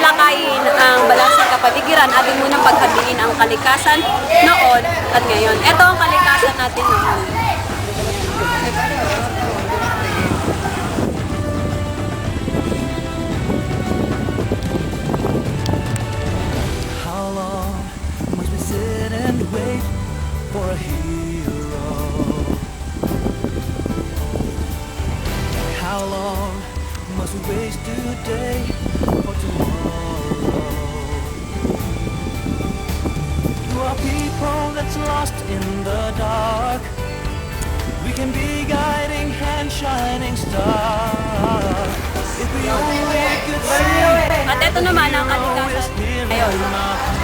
talakayin ang balansing kapaligiran, atin munang paghatiin ang kalikasan noon at ngayon. Ito ang kalikasan natin noon. How long must we sit and wait for a hero? How long must we waste today lost in the dark, we can be guiding hand, shining star. If we only could see. At ito naman ang kalikasan ngayon.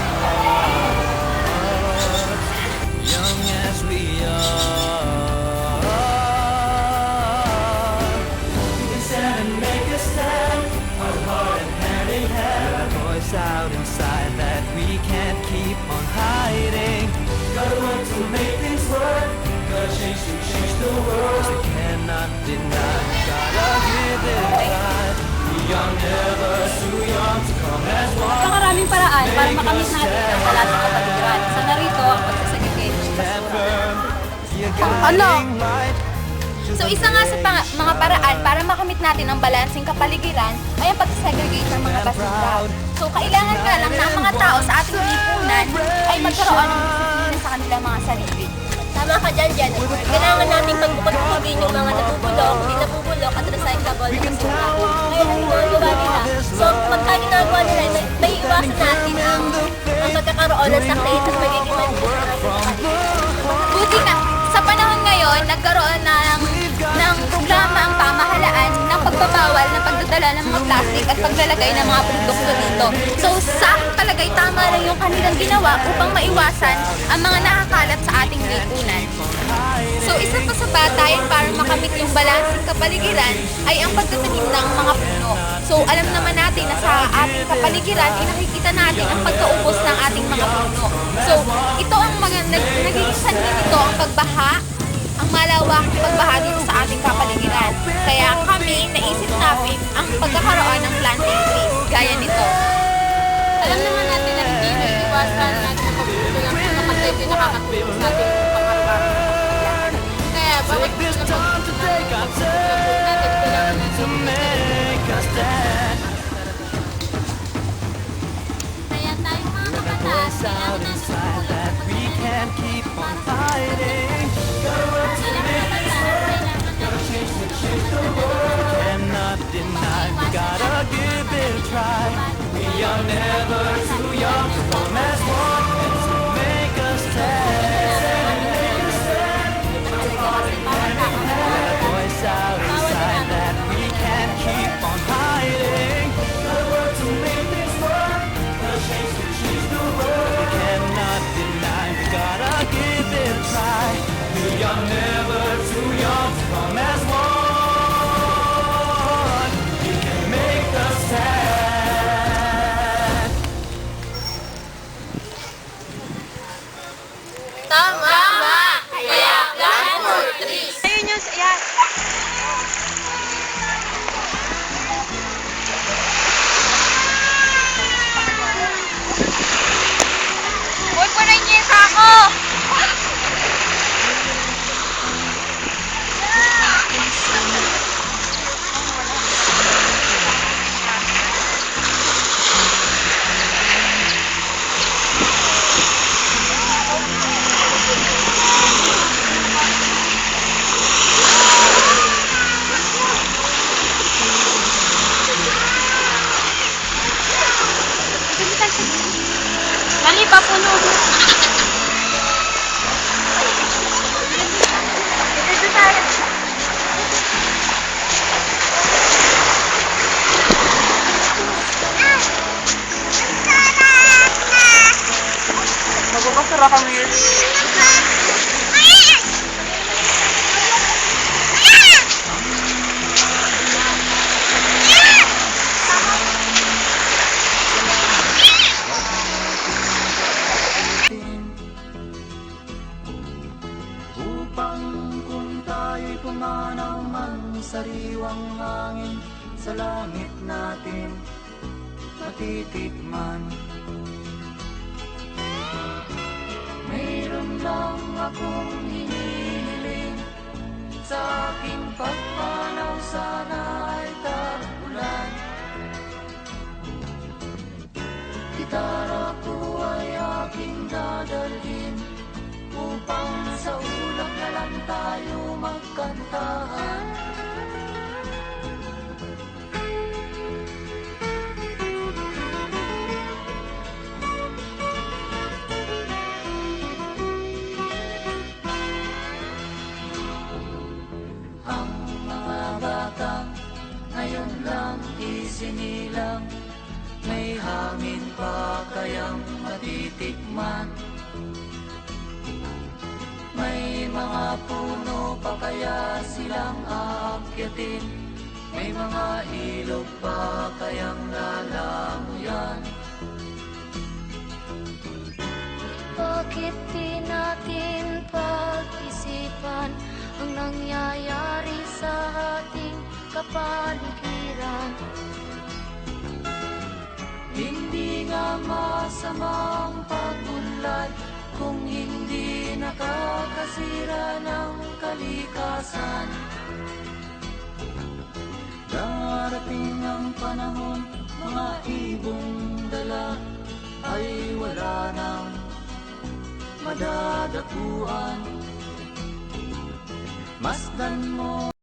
Makamit natin ang balansing kapaligiran. Sa narito ang pagsasagigay ng basura. Ano? So isa nga sa pang- mga paraan para makamit natin ang balansing kapaligiran ay ang pag-segregate ng mga basura. So kailangan nga lang na ang mga tao sa ating lipunan ay magkaroon ng disiplina sa kanilang mga sarili. Tama ka dyan, Jen. Kailangan natin pagbukod-bukogin yung mga nabubulok, hindi nabubulok at recyclable na basura. Ngayon ang ginagawa nila. So, ginagawa ang pagkakaroon ng sakit at magiging Buti na, sa panahon ngayon, nagkaroon ng, pagdadala ng mga plastic at paglalagay ng mga produkto dito. So sa aking tama lang yung kanilang ginawa upang maiwasan ang mga nakakalat sa ating lipunan. So isa pa sa batayan para makamit yung balansing kapaligiran ay ang pagtatanim ng mga puno. So alam naman natin na sa ating kapaligiran, ay nakikita natin ang pagkaubos ng ating mga puno. So ito ang mga nag, nagiging sanhi nito ang pagbaha, ang malawakang pagbaha dito sa ating kapaligiran. Pagkakaroon ng planting trees gaya nito. Alam naman natin na hindi na iwasan natin ang pagbubulo ng puno kasi ito yung nakakatulong sa ating pang-araw-araw. Kaya bakit Take this time to take our turn natin kailangan natin. Kaya tayong mga kabataan, Voice out Tama! Kaya plan for trees! Ayun yung, yan. Mo na niya ako! Mali pa puno. Magpapasura kami tayo'y pumanaw man sariwang hangin sa langit natin matitikman. Mayroon lang akong hinihiling matitikman May mga puno pa kaya silang aakyatin? May mga ilog pa kayang lalamuyan? Bakit di natin pag-isipan ang nangyayari sa ating kapaligiran? Masamang pagunlad Kung hindi nakakasira ng kalikasan. Darating ang panahon Mga ibong dala Ay wala nang madadapuan Masdan mo